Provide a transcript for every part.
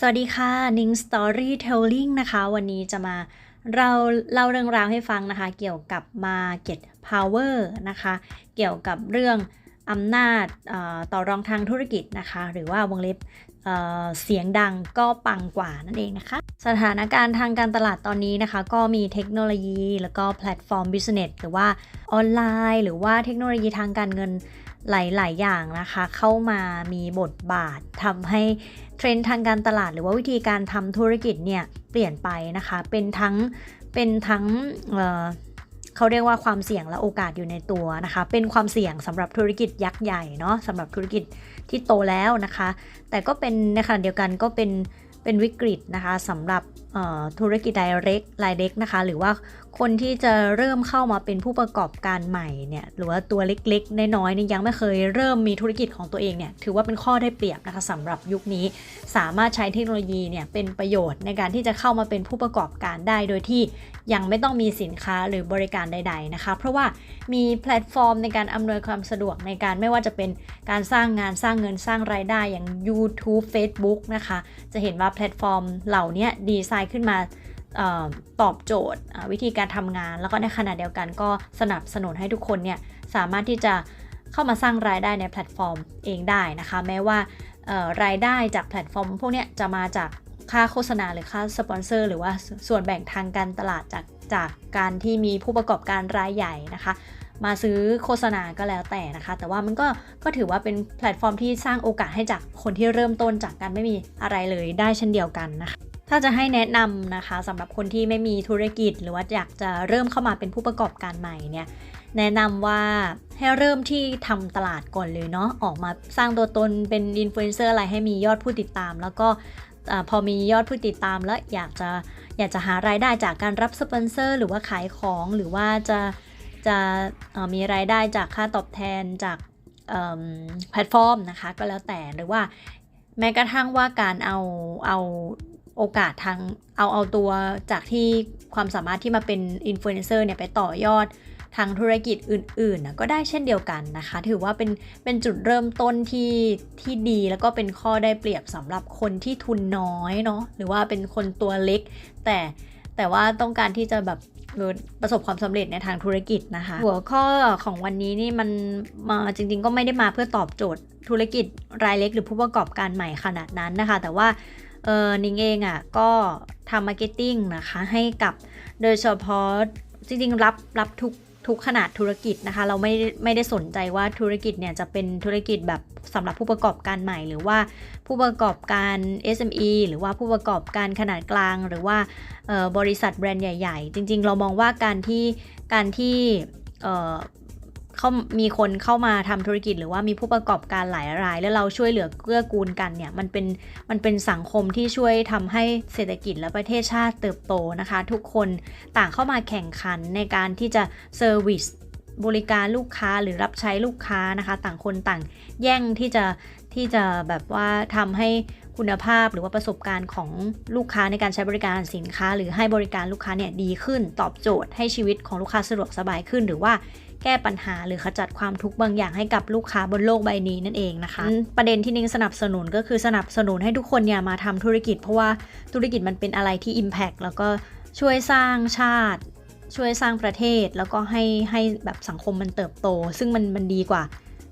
สวัสดีค่ะนิง Storytelling นะคะ วันนี้จะมาเราเล่าเรื่องราวให้ฟังนะคะ เกี่ยวกับ Market Power นะคะ เกี่ยวกับเรื่องอำนาจต่อรองทางธุรกิจนะคะ หรือว่าวงเล็บเเสียงดังก็ปังกว่านั่นเองนะคะ สถานการณ์ทางการตลาดตอนนี้นะคะ ก็มีเทคโนโลยี แล้วก็แพลตฟอร์มบิสเนสหรือว่าออนไลน์ หรือว่าเทคโนโลยีทางการเงิน หลาย ๆ อย่างนะคะ เข้ามามีบทบาททำให้เทรนด์ทางการตลาดหรือว่าวิธีการทำธุรกิจเนี่ยเปลี่ยนไปนะคะ เป็นทั้งเป็นทั้งเเขาเรียกว่าความเสี่ยงและโอกาสอยู่ในตัวนะคะ เป็นความเสี่ยงสำหรับธุรกิจยักษ์ใหญ่เนาะสำหรับธุรกิจที่โตแล้วนะคะ แต่ก็เป็นในขณะเดียวกันก็เป็นเป็นวิกฤตนะคะสำหรับ ธุรกิจรายเล็กรายเล็กนะคะ หรือว่าคนที่จะเริ่มเข้ามาเป็นผู้ประกอบการใหม่เนี่ยหรือว่าตัวเล็กๆน้อยๆเนี่ยยังไม่เคยเริ่มมีธุรกิจของตัวเองเนี่ยถือว่าเป็นข้อได้เปรียบนะคะสำหรับยุคนี้ สามารถใช้เทคโนโลยีเนี่ยเป็นประโยชน์ในการที่จะเข้ามาเป็นผู้ประกอบการได้โดยที่ยังไม่ต้องมีสินค้าหรือบริการใด ๆนะคะ เพราะว่ามีแพลตฟอร์มในการอำนวยความสะดวกในการไม่ว่าจะเป็นการสร้างงานสร้างเงินสร้างรายได้อย่าง YouTube Facebook นะคะ จะเห็นว่าแพลตฟอร์มเหล่านี้ดีไซน์ขึ้นมาออตอบโจทย์วิธีการทำงาน แล้วก็ในขณะเดียวกันก็สนับสนุนให้ทุกคนเนี่ยสามารถที่จะเข้ามาสร้างรายได้ในแพลตฟอร์มเองได้นะคะ แม้ว่ารายได้จากแพลตฟอร์ม พวกเนี้ยจะมาจากค่าโฆษณาหรือค่าสปอนเซอร์หรือว่าส่วนแบ่งทางการตลาดจากจากการที่มีผู้ประกอบการรายใหญ่นะคะ มาซื้อโฆษณาก็แล้วแต่นะคะ แต่ว่ามันก็ก็ถือว่าเป็นแพลตฟอร์มที่สร้างโอกาสให้จากคนที่เริ่มต้นจากการไม่มีอะไรเลยได้เช่นเดียวกันนะคะ ถ้าจะให้แนะนำนะคะสำหรับคนที่ไม่มีธุรกิจ หรือว่าอยากจะเริ่มเข้ามาเป็นผู้ประกอบการใหม่เนี่ยแนะนำว่าให้เริ่มที่ทำตลาดก่อนเลยเนาะออกมาสร้างตัวตนเป็นอินฟลูเอนเซอร์อะไรให้มียอดผู้ติดตาม แล้วก็อพอมียอดผู้ติดตามแล้วอยากจะอยากจะหารายได้จากการรับสปอนเซอร์ หรือว่าขายของหรือว่าจะจะมีรายได้จากค่าตอบแทนจากแพลตฟอร์มนะคะ ก็แล้วแต่หรือว่าแม้กระทั่งว่าการเอาเอา โอกาสทางเอาเอาตัวจากที่ความสามารถที่มาเป็นอินฟลูเอนเซอร์เนี่ยไปต่อยอดทางธุรกิจอื่นๆนะก็ได้เช่นเดียวกันนะคะ ถือว่าเป็นเป็นจุดเริ่มต้นที่ที่ดีแล้วก็เป็นข้อได้เปรียบสำหรับคนที่ทุนน้อยเนาะหรือว่าเป็นคนตัวเล็ก แต่แต่ว่าต้องการที่จะแบบประสบความสำเร็จในทางธุรกิจนะคะ หัวข้อของวันนี้นี่มันมาจริง ๆ ก็ไม่ได้มาเพื่อตอบโจทย์ธุรกิจรายเล็ก หรือผู้ประกอบการใหม่ขนาดนั้นนะคะ แต่ว่า เออนิงเองอะ่ะก็ทำมาร์เก็ตติ้งนะคะให้กับโดยเฉพาะจริงๆรับรับทุกทุกขนาดธุรกิจนะคะ เราไม่ไม่ได้สนใจว่าธุรกิจเนี่ยจะเป็นธุรกิจแบบสำหรับผู้ประกอบการใหม่ หรือว่าผู้ประกอบการ SME หรือว่าผู้ประกอบการขนาดกลาง หรือว่าบริษัทแบรนด์ใหญ่ ๆ จริง ๆ เรามองว่าการที่การที่ เขามีคนเข้ามาทำธุรกิจ หรือว่ามีผู้ประกอบการหลายราย แล้วเราช่วยเหลือเกื้อกูลกันเนี่ยมันเป็นมันเป็นสังคมที่ช่วยทำให้เศรษฐกิจและประเทศชาติเติบโตนะคะ ทุกคนต่างเข้ามาแข่งขันในการที่จะเซอร์วิสบริการลูกค้าหรือรับใช้ลูกค้านะคะ ต่างคนต่างแย่งที่จะที่จะแบบว่าทำให้คุณภาพหรือว่าประสบการณ์ของลูกค้าในการใช้บริการสินค้า หรือให้บริการลูกค้าเนี่ยดีขึ้นตอบโจทย์ให้ชีวิตของลูกค้าสะดวกสบายขึ้น หรือว่า แก้ปัญหาหรือขจัดความทุกข์บางอย่างให้กับลูกค้าบนโลกใบนี้นั่นเองนะคะ ประเด็นที่นิ้งสนับสนุนก็คือสนับสนุนให้ทุกคนเนี่ยมาทำธุรกิจ เพราะว่าธุรกิจมันเป็นอะไรที่ Impact แล้วก็ช่วยสร้างชาติ ช่วยสร้างประเทศแล้วก็ให้ให้แบบสังคมมันเติบโต ซึ่งมันมันดีกว่า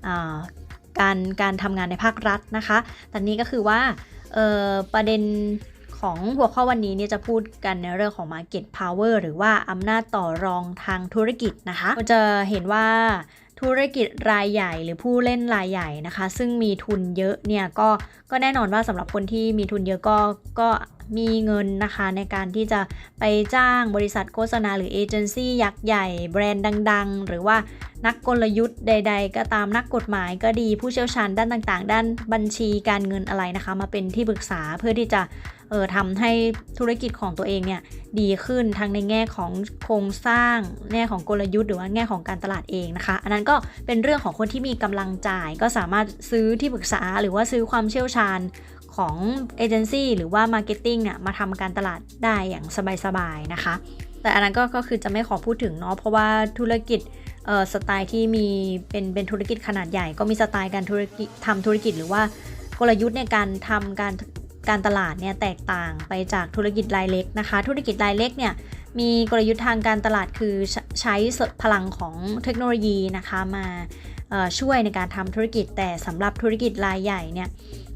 อ่าการการทำงานในภาครัฐนะคะแต่นี้ก็คือว่าเอ่อประเด็น ของหัวข้อวันนี้เนี่ยจะพูดกันในเรื่องของ Market Power หรือว่าอำนาจต่อรองทางธุรกิจนะคะเราจะเห็นว่าธุรกิจรายใหญ่หรือผู้เล่นรายใหญ่นะคะ ซึ่งมีทุนเยอะเนี่ยก็ก็แน่นอนว่าสำหรับคนที่มีทุนเยอะก็ก็ มีเงินนะคะในการที่จะไปจ้างบริษัทโฆษณาหรือเอเจนซี่ยักษ์ใหญ่แบรนด์ดัง ๆ หรือว่านักกลยุทธ์ใด ๆ ก็ตามนักกฎหมายก็ดีผู้เชี่ยวชาญด้านต่างๆ ด้านบัญชีการเงินอะไรนะคะ มาเป็นที่ปรึกษาเพื่อที่จะเออทำให้ธุรกิจของตัวเองเนี่ยดีขึ้นทั้งในแง่ของโครงสร้าง แง่ของกลยุทธ์หรือว่าแง่ของการตลาดเองนะคะ อันนั้นก็เป็นเรื่องของคนที่มีกำลังจ่ายก็สามารถซื้อที่ปรึกษาหรือว่าซื้อความเชี่ยวชาญ ของเอเจนซี่หรือว่ามาร์เก็ตติ้งเนี่ยมาทำการตลาดได้อย่างสบายๆนะคะ แต่อันนั้นก็ก็คือจะไม่ขอพูดถึงเนาะเพราะว่าธุรกิจเอ่อสไตล์ที่มีเป็นเป็นธุรกิจขนาดใหญ่ ก็มีสไตล์การธุรกิจทำธุรกิจหรือว่ากลยุทธ์ในการทำการการตลาดเนี่ยแตกต่างไปจากธุรกิจรายเล็กนะคะ ธุรกิจรายเล็กเนี่ยมีกลยุทธ์ทางการตลาดคือใช้พลังของเทคโนโลยีนะคะมาช่วยในการทำธุรกิจแต่สำหรับธุรกิจรายใหญ่เนี่ย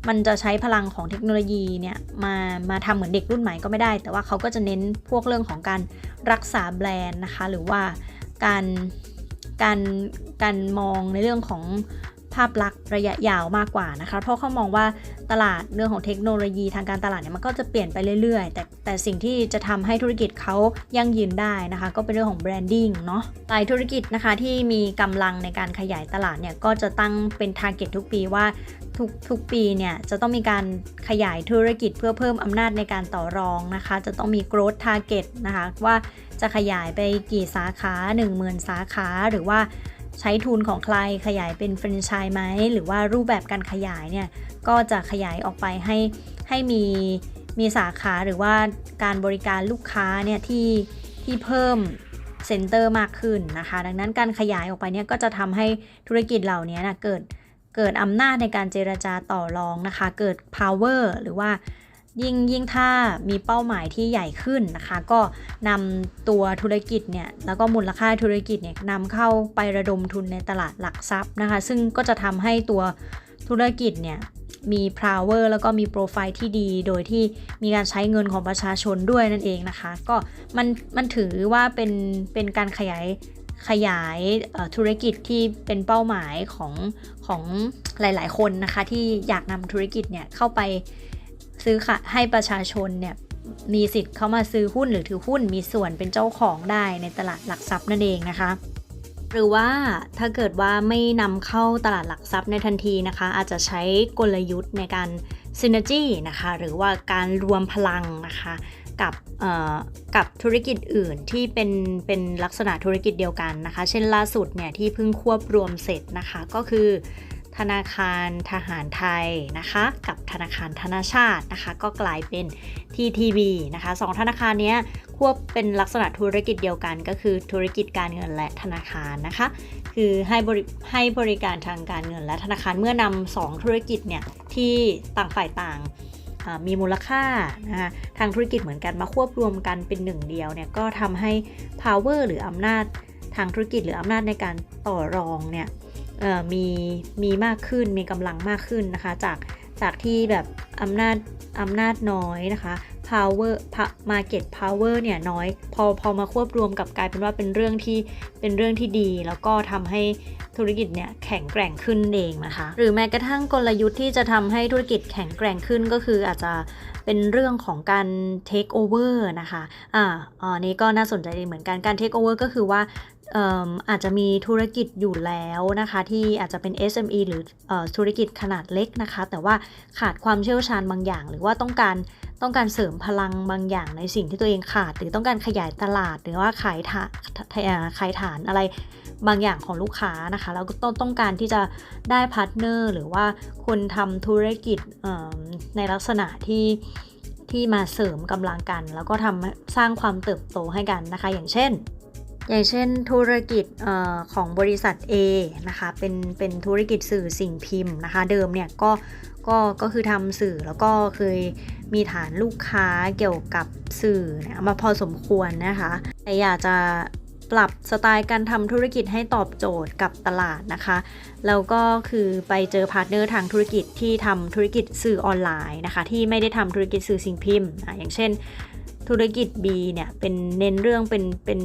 มันจะใช้พลังของเทคโนโลยีเนี่ยมามาทำเหมือนเด็กรุ่นใหม่ก็ไม่ได้ แต่ว่าเขาก็จะเน้นพวกเรื่องของการรักษาแบรนด์นะคะ หรือว่าการการการมองในเรื่องของ ภาพลักษณ์ระยะยาวมากกว่านะคะ เพราะเขามองว่าตลาดเรื่องของเทคโนโลยีทางการตลาดเนี่ยมันก็จะเปลี่ยนไปเรื่อยๆ แต่แต่สิ่งที่จะทำให้ธุรกิจเขายั่งยืนได้นะคะ ก็เป็นเรื่องของแบรนดิ้งเนาะหลายธุรกิจนะคะที่มีกำลังในการขยายตลาดเนี่ยก็จะตั้งเป็นทาร์เก็ตทุกปีว่าทุกทุกปีเนี่ยจะต้องมีการขยายธุรกิจเพื่อเพิ่มอำนาจในการต่อรองนะคะ จะต้องมี growth target นะคะว่าจะขยายไปกี่สาขา 10,000 สาขาหรือว่า ใช้ทุนของใครขยายเป็นแฟรนไชส์ไหม หรือว่ารูปแบบการขยายเนี่ย ก็จะขยายออกไปให้ให้มีมีสาขาหรือว่าการบริการลูกค้าเนี่ยที่ที่เพิ่มเซ็นเตอร์มากขึ้นนะคะ ดังนั้นการขยายออกไปเนี่ยก็จะทำให้ธุรกิจเหล่านี้นะเกิดเกิดอำนาจในการเจรจาต่อรองนะคะ เกิด power หรือว่า ยิ่งยิ่งถ้ามีเป้าหมายที่ใหญ่ขึ้นนะคะ ก็นำตัวธุรกิจเนี่ยแล้วก็มูลค่าธุรกิจเนี่ยนำเข้าไประดมทุนในตลาดหลักทรัพย์นะคะ ซึ่งก็จะทำให้ตัวธุรกิจเนี่ยมี power แล้วก็มีโปรไฟล์ที่ดี โดยที่มีการใช้เงินของประชาชนด้วยนั่นเองนะคะ ก็มันมันถือว่าเป็นเป็นการขยายขยายธุรกิจที่เป็นเป้าหมายของของหลาย ๆ คนนะคะ ที่อยากนำธุรกิจเนี่ยเข้าไป ซื้อค่ะให้ประชาชนเนี่ยมีสิทธิ์เข้ามาซื้อหุ้นหรือถือหุ้นมีส่วนเป็นเจ้าของได้ในตลาดหลักทรัพย์นั่นเองนะคะ หรือว่าถ้าเกิดว่าไม่นำเข้าตลาดหลักทรัพย์ในทันทีนะคะ อาจจะใช้กลยุทธ์ในการ synergy นะคะหรือว่าการรวมพลังนะคะกับกับธุรกิจอื่นที่เป็นเป็นลักษณะธุรกิจเดียวกันนะคะ เช่นล่าสุดเนี่ยที่เพิ่งควบรวมเสร็จนะคะก็คือ ธนาคารทหารไทยนะคะ กับธนาคารธนาชาตินะคะ ก็กลายเป็น TTB นะคะสองธนาคารนี้ควบเป็นลักษณะธุรกิจเดียวกัน ก็คือธุรกิจการเงินและธนาคารนะคะ คือให้บริให้บริการทางการเงินและธนาคารเมื่อนำสองธุรกิจเนี่ยที่ต่างฝ่ายต่างมีมูลค่านะคะทางธุรกิจเหมือนกันมาควบรวมกันเป็นหนึ่งเดียวเนี่ยก็ทำให้ power หรืออำนาจทางธุรกิจหรืออำนาจในการต่อรองเนี่ย มีมีมากขึ้นมีกำลังมากขึ้นนะคะ จากจากที่แบบอำนาจอำนาจน้อยนะคะ power market power เนี่ยน้อย พอพอมาควบรวมกับกลายเป็นว่าเป็นเรื่องที่เป็นเรื่องที่ดี แล้วก็ทำให้ธุรกิจเนี่ยแข็งแกร่งขึ้นเองนะคะ หรือแม้กระทั่งกลยุทธ์ที่จะทำให้ธุรกิจแข็งแกร่งขึ้นก็คืออาจจะเป็นเรื่องของการ take over นะคะ อ่าอันนี้ก็น่าสนใจดีเหมือนกัน การ take over ก็คือว่า อาจจะมีธุรกิจอยู่แล้วนะคะ ที่อาจจะเป็น SME หรืออธุรกิจขนาดเล็กนะคะ แต่ว่าขาดความเชี่ยวชาญบางอย่าง หรือว่าต้องการต้องการเสริมพลังบางอย่างในสิ่งที่ตัวเองขาด หรือต้องการขยายตลาด หรือว่าขายฐานขายฐานอะไรบางอย่างของลูกค้านะคะแล้วก็ต้องต้องการที่จะได้พาร์ทเนอร์หรือว่าคนทำธุรกิจในลักษณะที่ที่มาเสริมกำลังกัน แล้วก็ทำสร้างความเติบโตให้กันนะคะ อย่างเช่น อย่างเช่นธุรกิจออของบริษัท A นะคะเป็นเป็นธุรกิจสื่อสิ่งพิมพ์นะคะ เดิมเนี่ยก็ก็ก็คือทำสื่อแล้วก็เคยมีฐานลูกค้าเกี่ยวกับสื่อเนี่ยมาพอสมควรนะคะแต่อยากจะปรับสไตล์การทำธุรกิจให้ตอบโจทย์กับตลาดนะคะ แล้วก็คือไปเจอพาร์ทเนอร์ทางธุรกิจที่ทำธุรกิจสื่อออนไลน์นะคะ ที่ไม่ได้ทำธุรกิจสื่อสิ่งพิมพ์ อย่างเช่นธุรกิจ B เนี่ยเป็นเน้นเรื่องเป็นเป็น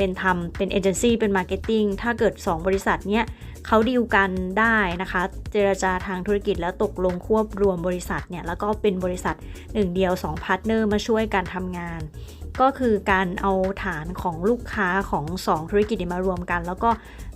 เป็นทำเป็นเอเจนซี่เป็นมาร์เก็ตติ้งถ้าเกิด 2 บริษัทเนี้ยเขาดีลกันได้นะคะ เจรจาทางธุรกิจแล้วตกลงควบรวมบริษัทเนี่ยแล้วก็เป็นบริษัทหนึ่งเดียว2พาร์ทเนอร์มาช่วยการทำงาน ก็คือการเอาฐานของลูกค้าของ 2 ธุรกิจมารวมกัน แล้วก็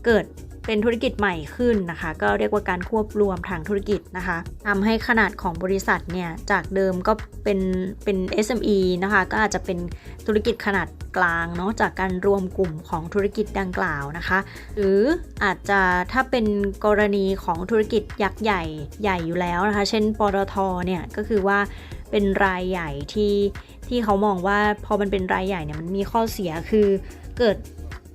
เกิด เป็นธุรกิจใหม่ขึ้นนะคะ ก็เรียกว่าการควบรวมทางธุรกิจนะคะทำให้ขนาดของบริษัทเนี่ยจากเดิมก็เป็นเป็น SME นะคะ ก็อาจจะเป็นธุรกิจขนาดกลางเนาะจากการรวมกลุ่มของธุรกิจดังกล่าวนะคะ หรืออาจจะถ้าเป็นกรณีของธุรกิจยักษ์ใหญ่ใหญ่อยู่แล้วนะคะ เช่นปตทเนี่ยก็คือว่าเป็นรายใหญ่ที่ที่เขามองว่าพอมันเป็นรายใหญ่เนี่ยมันมีข้อเสียคือเกิด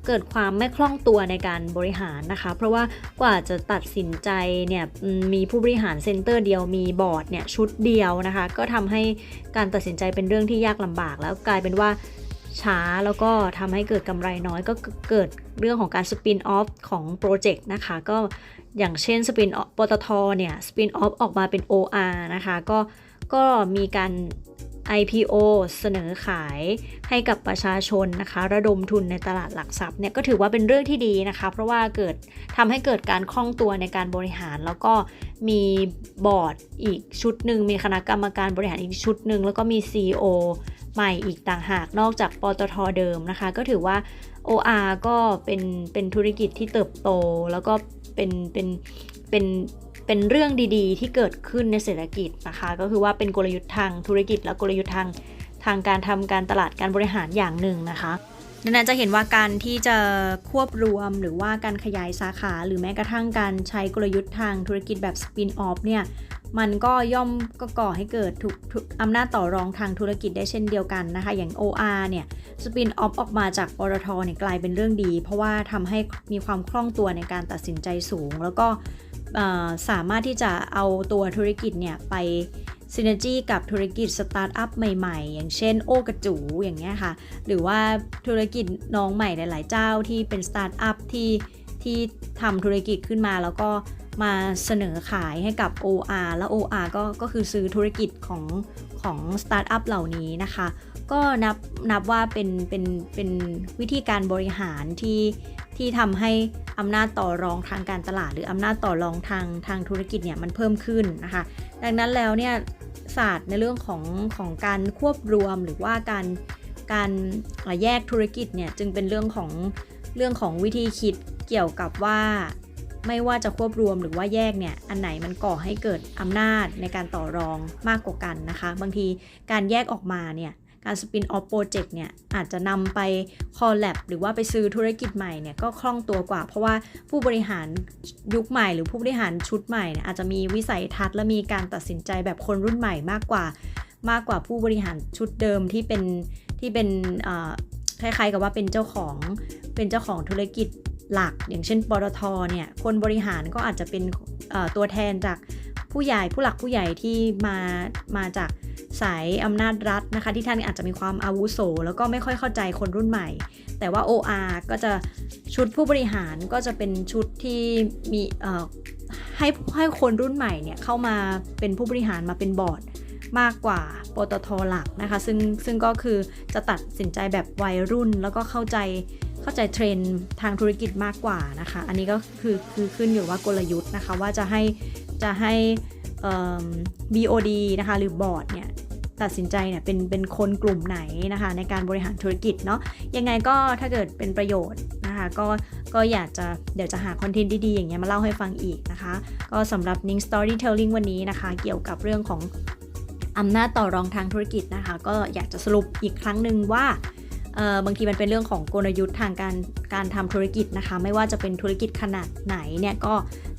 เกิดความไม่คล่องตัวในการบริหารนะคะ เพราะว่ากว่าจะตัดสินใจเนี่ยมีผู้บริหารเซ็นเตอร์เดียวมีบอร์ดเนี่ยชุดเดียวนะคะ ก็ทำให้การตัดสินใจเป็นเรื่องที่ยากลำบาก แล้วกลายเป็นว่าช้าแล้วก็ทำให้เกิดกำไรน้อยก็เกิดเรื่องของการสปินออฟของโปรเจกต์นะคะ ก็อย่างเช่นสปินออฟปตทเนี่ยสปินออฟออกมาเป็น OR นะคะ ก็ก็มีการ IPO เสนอขายให้กับประชาชนนะคะ ระดมทุนในตลาดหลักทรัพย์เนี่ยก็ถือว่าเป็นเรื่องที่ดีนะคะ เพราะว่าเกิดทำให้เกิดการคล่องตัวในการบริหาร แล้วก็มีบอร์ดอีกชุดหนึ่งมีคณะกรรมการบริหารอีกชุดหนึ่งแล้วก็มี CEO ใหม่อีกต่างหากนอกจากปตทเดิมนะคะ ก็ถือว่า OR ก็เป็นเป็นธุรกิจที่เติบโต แล้วก็เป็นเป็นเป็น เป็นเรื่องดีๆ ที่เกิดขึ้นในเศรษฐกิจนะคะ ก็คือว่าเป็นกลยุทธ์ทางธุรกิจ และกลยุทธ์ทางทางการทำการตลาดการบริหารอย่างหนึ่งนะคะดังนั้นจะเห็นว่าการที่จะควบรวมหรือว่าการขยายสาขาหรือแม้กระทั่งการใช้กลยุทธ์ทางธุรกิจแบบสปินออฟเนี่ยมันก็ย่อมก็ก่อให้เกิดถูกอำนาจต่อรองทางธุรกิจได้เช่นเดียวกันนะคะ อย่าง OR เนี่ยสปินออฟออกมาจากปตทเนี่ยกลายเป็นเรื่องดี เพราะว่าทำให้มีความคล่องตัวในการตัดสินใจสูง แล้วก็ สามารถที่จะเอาตัวธุรกิจเนี่ยไปซินเนจีกับธุรกิจสตาร์ทอัพใหม่ๆ อย่างเช่นโอกระจูอย่างเงี้ยค่ะ หรือว่าธุรกิจน้องใหม่หลาย ๆ เจ้าที่เป็นสตาร์ทอัพที่ที่ทำธุรกิจขึ้นมาแล้วก็มาเสนอขายให้กับ OR แล้ว OR ก็ก็คือซื้อธุรกิจของของสตาร์ทอัพเหล่านี้นะคะ ก็นับนับว่าเป็นเป็นเป็นวิธีการบริหารที่ ที่ทำให้อำนาจต่อรองทางการตลาด หรืออำนาจต่อรองทางทางธุรกิจเนี่ยมันเพิ่มขึ้นนะคะ ดังนั้นแล้วเนี่ยศาสตร์ในเรื่องของของการควบรวมหรือว่าการการแยกธุรกิจเนี่ยจึงเป็นเรื่องของเรื่องของวิธีคิดเกี่ยวกับว่าไม่ว่าจะควบรวมหรือว่าแยกเนี่ย อันไหนมันก่อให้เกิดอำนาจในการต่อรองมากกว่ากันนะคะ บางทีการแยกออกมาเนี่ย การสปินออฟโปรเจกต์เนี่ยอาจจะนำไปคอลแลบหรือว่าไปซื้อธุรกิจใหม่เนี่ยก็คล่องตัวกว่า เพราะว่าผู้บริหารยุคใหม่ หรือผู้บริหารชุดใหม่เนี่ยอาจจะมีวิสัยทัศน์และมีการตัดสินใจแบบคนรุ่นใหม่มากกว่า มากกว่าผู้บริหารชุดเดิมที่เป็นที่เป็นคล้ายๆกับว่าเป็นเจ้าของเป็นเจ้าของธุรกิจหลัก อย่างเช่นปตทเนี่ยคนบริหารก็อาจจะเป็นตัวแทนจากผู้ใหญ่ผู้หลักผู้ใหญ่ที่มามาจาก สายอำนาจรัฐนะคะ ที่ท่านอาจจะมีความอาวุโส แล้วก็ไม่ค่อยเข้าใจคนรุ่นใหม่ แต่ว่า OR ก็จะชุดผู้บริหารก็จะเป็นชุดที่มีให้ให้คนรุ่นใหม่เนี่ยเข้ามาเป็นผู้บริหารมาเป็นบอร์ดมากกว่าปตทหลักนะคะ ซึ่งซึ่งก็คือจะตัดสินใจแบบวัยรุ่น แล้วก็เข้าใจเข้าใจเทรนด์ทางธุรกิจมากกว่านะคะ อันนี้ก็คือคือขึ้นอยู่ว่ากลยุทธ์นะคะ ว่าจะให้จะให้ BOD นะคะหรือบอร์ดเนี่ยตัดสินใจเนี่ยเป็นเป็นคนกลุ่มไหนนะคะในการบริหารธุรกิจเนาะยังไงก็ถ้าเกิดเป็นประโยชน์นะคะก็ก็อยากจะเดี๋ยวจะหาคอนเทนต์ดีๆ อย่างเงี้ยมาเล่าให้ฟังอีกนะคะ ก็สำหรับ Ning Storytelling วันนี้นะคะ เกี่ยวกับเรื่องของอำนาจต่อรองทางธุรกิจนะคะ ก็อยากจะสรุปอีกครั้งหนึ่งว่าบางทีมันเป็นเรื่องของกลยุทธ์ทางการการทำธุรกิจนะคะ ไม่ว่าจะเป็นธุรกิจขนาดไหนเนี่ยก็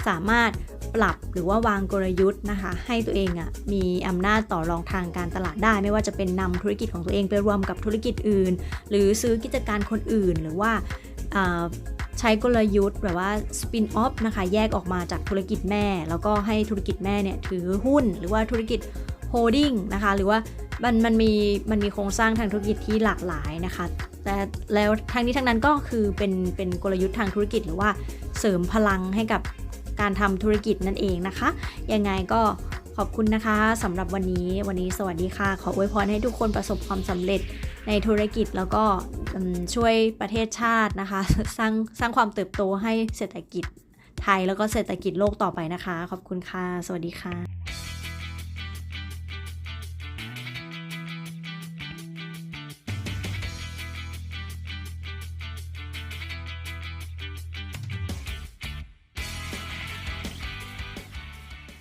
สามารถ ปรับหรือว่าวางกลยุทธ์นะคะ ให้ตัวเองอะ่ะมีอำนาจต่อรองทางการตลาดได้ ไม่ว่าจะเป็นนำธุรกิจของตัวเองไปรวมกับธุรกิจอื่น หรือซื้อกิจการคนอื่นหรือว่าใช้กลยุทธ์แบบว่าสปินออฟนะคะ แยกออกมาจากธุรกิจแม่ แล้วก็ให้ธุรกิจแม่เนี่ยถือหุ้น หรือว่าธุรกิจโฮดดิ้งนะคะ หรือว่ามันมันมีมันมีโครงสร้างทางธุรกิจที่หลากหลายนะคะ แต่แล้วทางนี้ทั้งนั้นก็คือเป็นเป็นกลยุทธ์ทางธุรกิจหรือว่าเสริมพลังให้กับ การทำธุรกิจนั่นเองนะคะ ยังไงก็ขอบคุณนะคะสำหรับวันนี้วันนี้สวัสดีค่ะ ขออวยพรให้ทุกคนประสบความสำเร็จในธุรกิจแล้วก็ช่วยประเทศชาตินะคะ สร้างสร้างความเติบโตให้เศรษฐกิจไทยแล้วก็เศรษฐกิจโลกต่อไปนะคะ ขอบคุณค่ะ สวัสดีค่ะ